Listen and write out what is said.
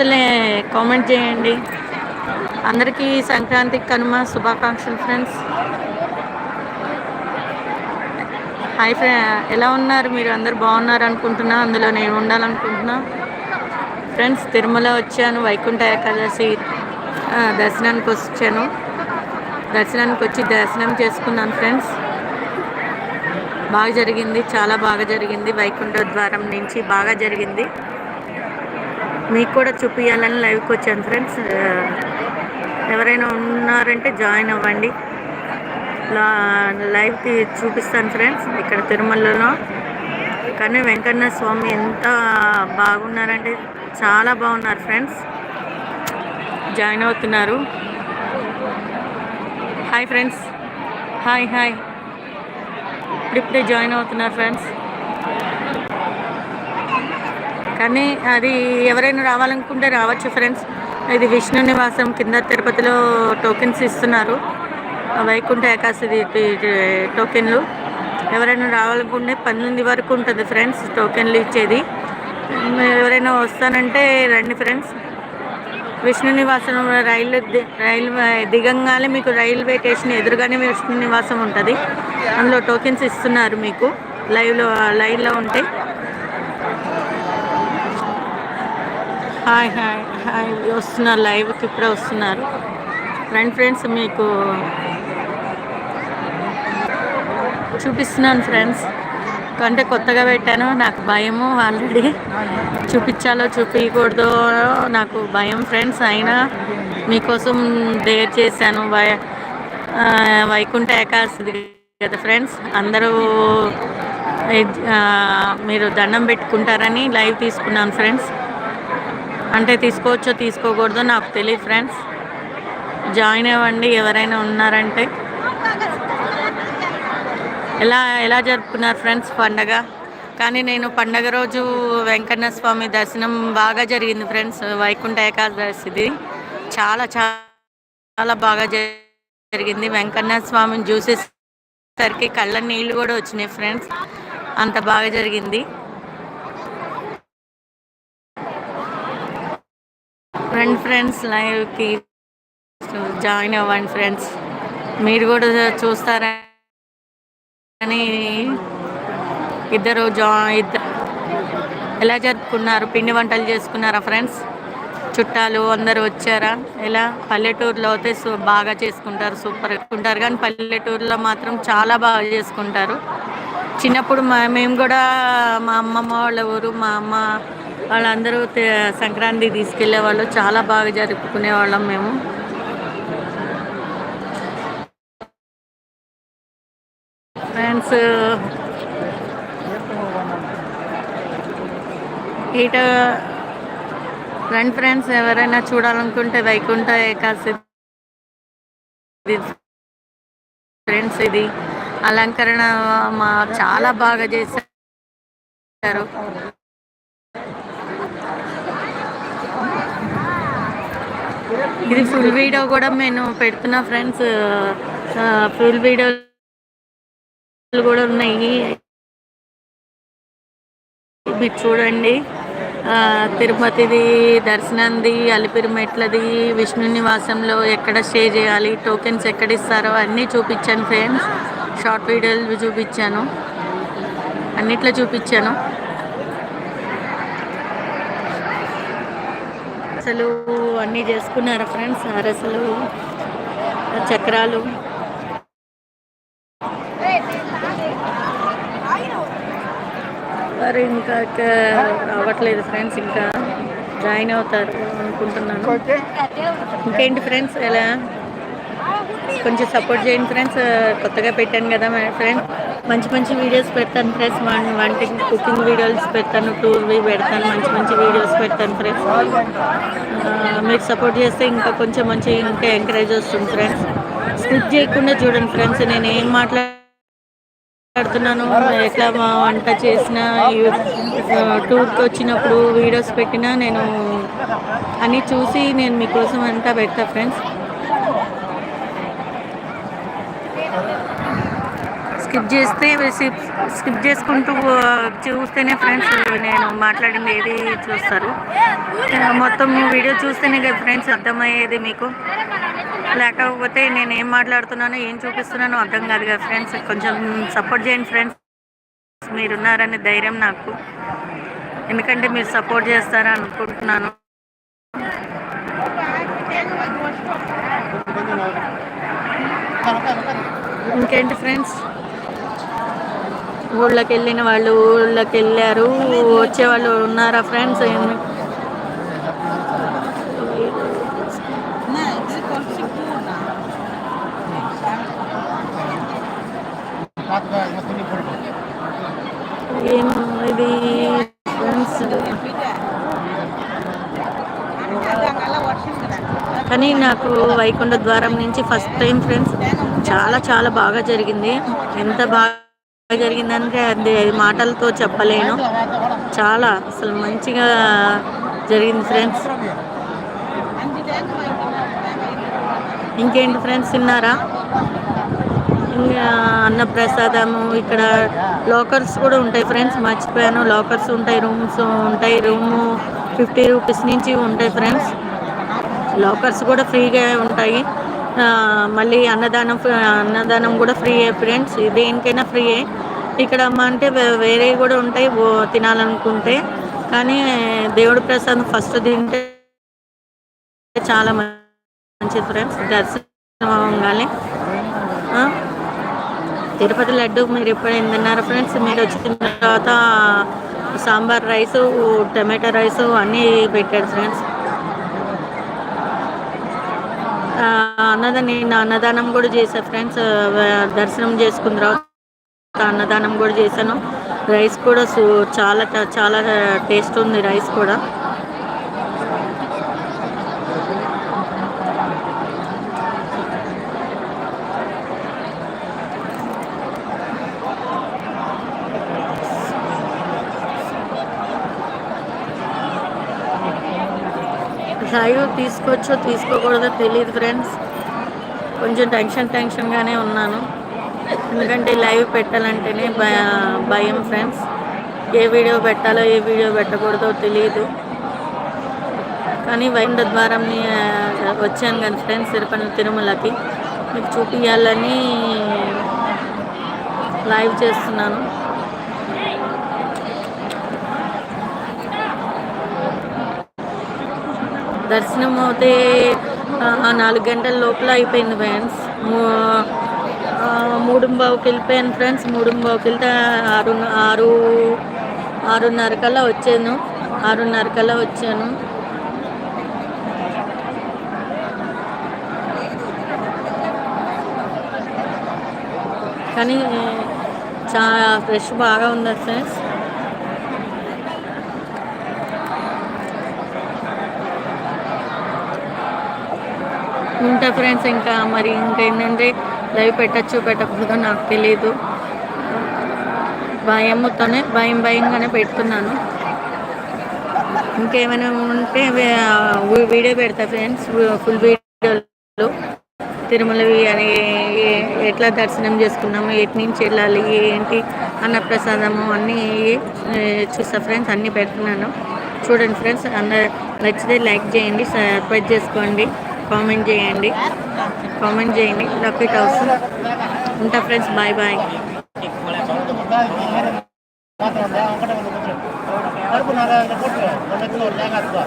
అసలే కామెంట్ చేయండి. అందరికీ సంక్రాంతి కనుమ శుభాకాంక్షలు ఫ్రెండ్స్. హాయ్ ఫ్రె ఎలా ఉన్నారు మీరు? అందరు బాగున్నారు అనుకుంటున్నా అందులో నేను ఉండాలనుకుంటున్నా. ఫ్రెండ్స్ తిరుమల వచ్చాను వైకుంఠ ఏకాదశి దర్శనానికి వచ్చాను. దర్శనానికి వచ్చి దర్శనం చేసుకున్నాను ఫ్రెండ్స్. బాగా జరిగింది చాలా బాగా జరిగింది. వైకుంఠ ద్వారం నుంచి బాగా జరిగింది. మీకు కూడా చూపించాలని లైవ్కి వచ్చాను ఫ్రెండ్స్ ఎవరైనా ఉన్నారంటే జాయిన్ అవ్వండి. లా- లైవ్ చూపిస్తాను ఫ్రెండ్స్ ఇక్కడ తిరుమలలో. కానీ వెంకన్న స్వామి ఎంత బాగున్నారంటే చాలా బాగున్నారు ఫ్రెండ్స్ జాయిన్ అవుతున్నారు. హాయ్ ఫ్రెండ్స్ హాయ్ హాయ్ ఇప్పుడిప్పుడే జాయిన్ అవుతున్నారు ఫ్రెండ్స్ కానీ అది ఎవరైనా రావాలనుకుంటే రావచ్చు ఫ్రెండ్స్. ఇది విష్ణు నివాసం కింద తిరుపతిలో టోకెన్స్ ఇస్తున్నారు. వైకుంఠ ఏకాదశి టోకెన్లు. ఎవరైనా రావాలనుకుంటే పన్నెండు వరకు ఉంటుంది ఫ్రెండ్స్ టోకెన్లు ఇచ్చేది. ఎవరైనా వస్తానంటే రండి ఫ్రెండ్స్. విష్ణు నివాసం రైలు రైలు దిగంగానే మీకు రైల్వే స్టేషన్ ఎదురుగానే విష్ణు నివాసం ఉంటుంది. అందులో టోకెన్స్ ఇస్తున్నారు మీకు. లైవ్లో లైన్లో ఉంటే. Hi hi hi. వస్తున్నారు లైవ్కి ఇప్పుడే వస్తున్నారు. ఫ్రెండ్ ఫ్రెండ్స్ మీకు చూపిస్తున్నాను ఫ్రెండ్స్ అంటే కొత్తగా పెట్టాను నాకు భయము ఆల్రెడీ చూపించాలో చూపించకూడదో నాకు భయం ఫ్రెండ్స్ అయినా మీకోసం డేర్ చేశాను. వై వైకుంఠ ఏకాదశి కదా ఫ్రెండ్స్ అందరూ మీరు దండం పెట్టుకుంటారని లైవ్ తీసుకున్నాను ఫ్రెండ్స్ అంటే తీసుకోవచ్చో తీసుకోకూడదో నాకు తెలియదు ఫ్రెండ్స్. జాయిన్ అవ్వండి ఎవరైనా ఉన్నారంటే. ఎలా ఎలా జరుపుకున్నారు ఫ్రెండ్స్ పండగ? కానీ నేను పండగ రోజు వెంకన్న స్వామి దర్శనం బాగా జరిగింది ఫ్రెండ్స్ వైకుంఠ ఏకాదశిది. చాలా చాలా బాగా జ- జరిగింది. వెంకన్న స్వామిని చూసేసరికి కళ్ళ నీళ్ళు కూడా వచ్చినాయి ఫ్రెండ్స్. అంత బాగా జరిగింది. ఫ్రెండ్ ఫ్రెండ్స్ లైవ్కి జాయిన్ అవ్వండి ఫ్రెండ్స్. మీరు కూడా చూస్తారా అని ఇద్దరు జా ఇద్దరు ఎలా జరుపుకున్నారు? పిండి వంటలు చేసుకున్నారా ఫ్రెండ్స్? చుట్టాలు అందరూ వచ్చారా? ఎలా? పల్లెటూరులో అయితే బాగా చేసుకుంటారు సూపర్ ఉంటారు కానీ పల్లెటూరులో మాత్రం చాలా బాగా చేసుకుంటారు. చిన్నప్పుడు మా మేము కూడా మా అమ్మమ్మ వాళ్ళ ఊరు మా అమ్మ వాళ్ళందరూ సంక్రాంతి తీసుకెళ్ళే వాళ్ళు చాలా బాగా జరుపుకునే వాళ్ళం మేము. ఫ్రెండ్స్ ఇట ఫ్రెండ్ ఫ్రెండ్స్ ఎవరైనా చూడాలనుకుంటే వైకుంఠ ఏకాశి ఫ్రెండ్స్ ఇది. అలంకరణ మా చాలా బాగా చేశారు. ఇది ఫుల్ వీడియో కూడా నేను పెడుతున్నా ఫ్రెండ్స్ ఫుల్ వీడియోలు కూడా ఉన్నాయి. మీరు చూడండి. తిరుపతిది దర్శనంది అలిపిరి మెట్లది విష్ణు నివాసంలో ఎక్కడ స్టే చేయాలి టోకెన్స్ ఎక్కడ ఇస్తారో అన్నీ చూపించాను ఫ్రెండ్స్ షార్ట్ వీడియోలు చూపించాను. అన్నిట్లో చూపించాను. అసలు అన్నీ చేసుకున్నారా ఫ్రెండ్స్? అరసలు చక్రాలు. మరి ఇంకా రావట్లేదు ఫ్రెండ్స్ ఇంకా జాయిన్ అవుతారు అనుకుంటున్నాను. ఇంకేంటి ఫ్రెండ్స్ ఎలా? కొంచెం సపోర్ట్ చేయండి ఫ్రెండ్స్ కొత్తగా పెట్టాను కదా ఫ్రెండ్స్ మంచి మంచి వీడియోస్ పెడతాను ఫ్రెండ్స్ వన్ వంట కుకింగ్ వీడియోస్ పెడతాను టూర్వి పెడతాను మంచి మంచి వీడియోస్ పెడతాను ఫ్రెండ్స్ మీరు సపోర్ట్ చేస్తే ఇంకా కొంచెం మంచి ఇంకా ఎంకరేజ్ వస్తుంది ఫ్రెండ్స్ స్కిప్ చేయకుండా చూడండి ఫ్రెండ్స్ నేను ఏం మాట్లా మాట్లాడుతున్నాను ఎట్లా మా వంట చేసిన టూర్కి వచ్చినప్పుడు వీడియోస్ పెట్టినా నేను అన్నీ చూసి నేను మీకోసం అంతా పెడతా ఫ్రెండ్స్ స్కిప్ చేస్తే స్కిప్ స్కిప్ చేసుకుంటూ చూస్తేనే ఫ్రెండ్స్ నేను మాట్లాడింది ఏది చూస్తారు. మొత్తం వీడియో చూస్తేనే ఫ్రెండ్స్ అర్థమయ్యేది మీకు. లేకపోతే నేను ఏం మాట్లాడుతున్నానో ఏం చూపిస్తున్నానో అర్థం కాదు కదా ఫ్రెండ్స్ కొంచెం సపోర్ట్ చేయండి ఫ్రెండ్స్ మీరున్నారనే ధైర్యం నాకు. ఎందుకంటే మీరు సపోర్ట్ చేస్తారని అనుకుంటున్నాను. ఇంకేంటి ఫ్రెండ్స్ ఊళ్ళకి వెళ్ళిన వాళ్ళు ఊళ్ళకి వెళ్ళారు వచ్చే వాళ్ళు ఉన్నారా ఫ్రెండ్స్? ఏం ఇది ఫ్రెండ్స్? కానీ నాకు వైకుంఠ ద్వారం నుంచి ఫస్ట్ టైం ఫ్రెండ్స్. చాలా చాలా బాగా జరిగింది. ఎంత బాగా జరిగిందంటే అది. మాటలతో చెప్పలేను. చాలా అసలు మంచిగా జరిగింది ఫ్రెండ్స్. ఇంకేంటి ఫ్రెండ్స్ తిన్నారా? ఇంకా అన్నప్రసాదము ఇక్కడ లాకర్స్ కూడా ఉంటాయి ఫ్రెండ్స్. మర్చిపోయాను. లాకర్స్ ఉంటాయి రూమ్స్ ఉంటాయి. రూము ఫిఫ్టీ రూపీస్ నుంచి ఉంటాయి ఫ్రెండ్స్. లాకర్స్ కూడా ఫ్రీగా ఉంటాయి. మళ్ళీ అన్నదానం అన్నదానం కూడా ఫ్రీయే ఫ్రెండ్స్. దేనికైనా ఫ్రీయే ఇక్కడ అమ్మ అంటే వే- వేరే కూడా ఉంటాయి తినాలనుకుంటే. కానీ దేవుడి ప్రసాదం ఫస్ట్ తింటే చాలా మంచిది ఫ్రెండ్స్. దర్శనం అవ్వాలి తిరుపతి లడ్డు మీరు ఎప్పుడైనా తిన్నారా ఫ్రెండ్స్? మీరు వచ్చిన తర్వాత సాంబార్ రైసు టమాటా రైస్ అన్నీ పెట్టారు ఫ్రెండ్స్. అన్నదానం నేను అన్నదానం కూడా చేశాను ఫ్రెండ్స్. దర్శనం చేసుకున్న తర్వాత అన్నదానం కూడా చేశాను. రైస్ కూడా చాలా చాలా టేస్ట్ ఉంది రైస్ కూడా. లైవ్ తీసుకోవచ్చో తీసుకోకూడదో తెలియదు ఫ్రెండ్స్. కొంచెం టెన్షన్ టెన్షన్గానే ఉన్నాను. ఎందుకంటే లైవ్ పెట్టాలంటేనే భయ భయం ఫ్రెండ్స్. ఏ వీడియో పెట్టాలో ఏ వీడియో పెట్టకూడదో తెలియదు కానీ వైండ ద్వారం వచ్చాను కానీ ఫ్రెండ్స్ తిరుపతి తిరుమలకి. మీకు చూపించాలని లైవ్ చేస్తున్నాను. దర్శనం అయితే ఆ, నాలుగు గంటల లోపల అయిపోయింది ఫ్రెండ్స్. మూడు బావుకి వెళ్ళిపోయాను ఫ్రెండ్స్. మూడు బావుకి వెళ్తే ఆరు ఆరు ఆరున్నర కల్లా వచ్చాను. ఆరున్నర కల్లా వచ్చాను. కానీ చాలా ఫ్రెష్ బాగా ఉంది ఫ్రెండ్స్. ఉంటా ఫ్రెండ్స్ ఇంకా మరి ఇంకా ఏంటంటే లైవ్ పెట్టచ్చు పెట్టకూడదు నాకు తెలియదు భయంతోనే భయం భయంగానే పెడుతున్నాను ఇంకేమైనా ఉంటే వీడియో పెడతా ఫ్రెండ్స్ ఫుల్ వీడియోలు. తిరుమలవి అని ఎట్లా దర్శనం చేసుకున్నాము ఎటు నుంచి వెళ్ళాలి ఏంటి అన్నప్రసాదము అన్నీ చూస్తా ఫ్రెండ్స్ అన్నీ పెడుతున్నాను. చూడండి ఫ్రెండ్స్ అందరు నచ్చితే లైక్ చేయండి సబ్స్క్రైబ్ చేసుకోండి. కామెంట్ చేయండి. కామెంట్ చేయండి. లక్కీ టౌస్ ఉంటా ఫ్రెండ్స్. Bye bye. ఒకటి